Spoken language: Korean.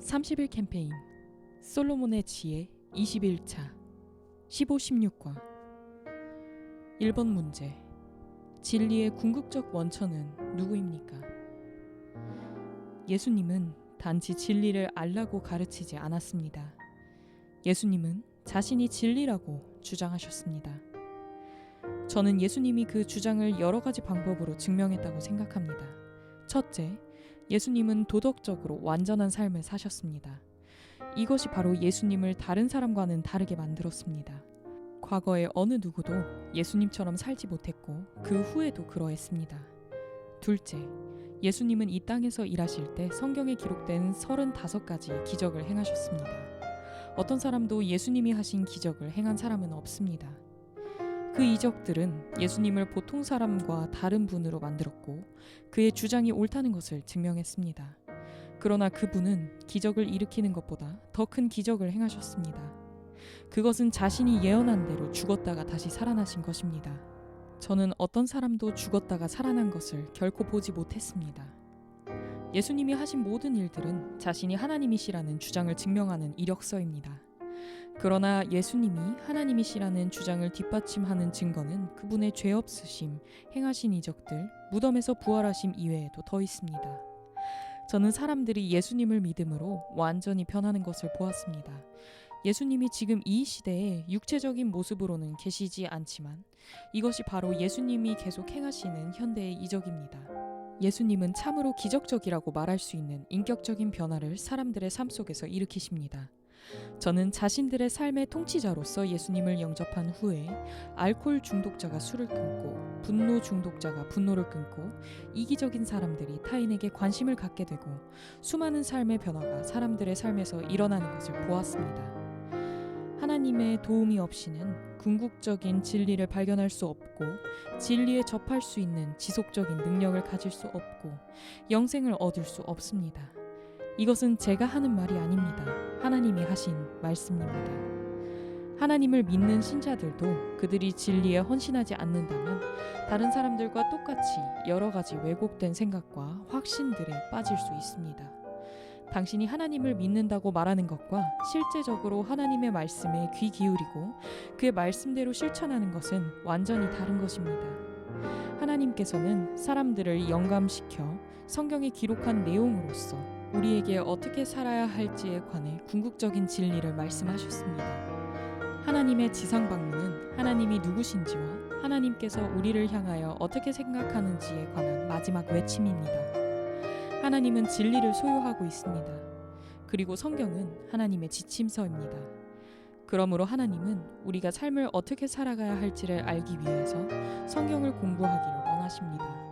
30일 캠페인 솔로몬의 지혜 21차 15, 16과 1번 문제 진리의 궁극적 원천은 누구입니까? 예수님은 단지 진리를 알라고 가르치지 않았습니다. 예수님은 자신이 진리라고 주장하셨습니다. 저는 예수님이 그 주장을 여러 가지 방법으로 증명했다고 생각합니다. 첫째, 예수님은 도덕적으로 완전한 삶을 사셨습니다. 이것이 바로 예수님을 다른 사람과는 다르게 만들었습니다. 과거에 어느 누구도 예수님처럼 살지 못했고 그 후에도 그러했습니다. 둘째, 예수님은 이 땅에서 일하실 때 성경에 기록된 35가지 기적을 행하셨습니다. 어떤 사람도 예수님이 하신 기적을 행한 사람은 없습니다. 그 이적들은 예수님을 보통 사람과 다른 분으로 만들었고 그의 주장이 옳다는 것을 증명했습니다. 그러나 그분은 기적을 일으키는 것보다 더 큰 기적을 행하셨습니다. 그것은 자신이 예언한 대로 죽었다가 다시 살아나신 것입니다. 저는 어떤 사람도 죽었다가 살아난 것을 결코 보지 못했습니다. 예수님이 하신 모든 일들은 자신이 하나님이시라는 주장을 증명하는 이력서입니다. 그러나 예수님이 하나님이시라는 주장을 뒷받침하는 증거는 그분의 죄 없으심, 행하신 이적들, 무덤에서 부활하심 이외에도 더 있습니다. 저는 사람들이 예수님을 믿음으로 완전히 변하는 것을 보았습니다. 예수님이 지금 이 시대에 육체적인 모습으로는 계시지 않지만 이것이 바로 예수님이 계속 행하시는 현대의 이적입니다. 예수님은 참으로 기적적이라고 말할 수 있는 인격적인 변화를 사람들의 삶 속에서 일으키십니다. 저는 자신들의 삶의 통치자로서 예수님을 영접한 후에 알코올 중독자가 술을 끊고 분노 중독자가 분노를 끊고 이기적인 사람들이 타인에게 관심을 갖게 되고 수많은 삶의 변화가 사람들의 삶에서 일어나는 것을 보았습니다. 하나님의 도움이 없이는 궁극적인 진리를 발견할 수 없고 진리에 접할 수 있는 지속적인 능력을 가질 수 없고 영생을 얻을 수 없습니다. 이것은 제가 하는 말이 아닙니다. 하나님이 하신 말씀입니다. 하나님을 믿는 신자들도 그들이 진리에 헌신하지 않는다면 다른 사람들과 똑같이 여러 가지 왜곡된 생각과 확신들에 빠질 수 있습니다. 당신이 하나님을 믿는다고 말하는 것과 실제적으로 하나님의 말씀에 귀 기울이고 그의 말씀대로 실천하는 것은 완전히 다른 것입니다. 하나님께서는 사람들을 영감시켜 성경에 기록한 내용으로서 우리에게 어떻게 살아야 할지에 관해 궁극적인 진리를 말씀하셨습니다. 하나님의 지상 방문은 하나님이 누구신지와 하나님께서 우리를 향하여 어떻게 생각하는지에 관한 마지막 외침입니다. 하나님은 진리를 소유하고 있습니다. 그리고 성경은 하나님의 지침서입니다. 그러므로 하나님은 우리가 삶을 어떻게 살아가야 할지를 알기 위해서 성경을 공부하기를 원하십니다.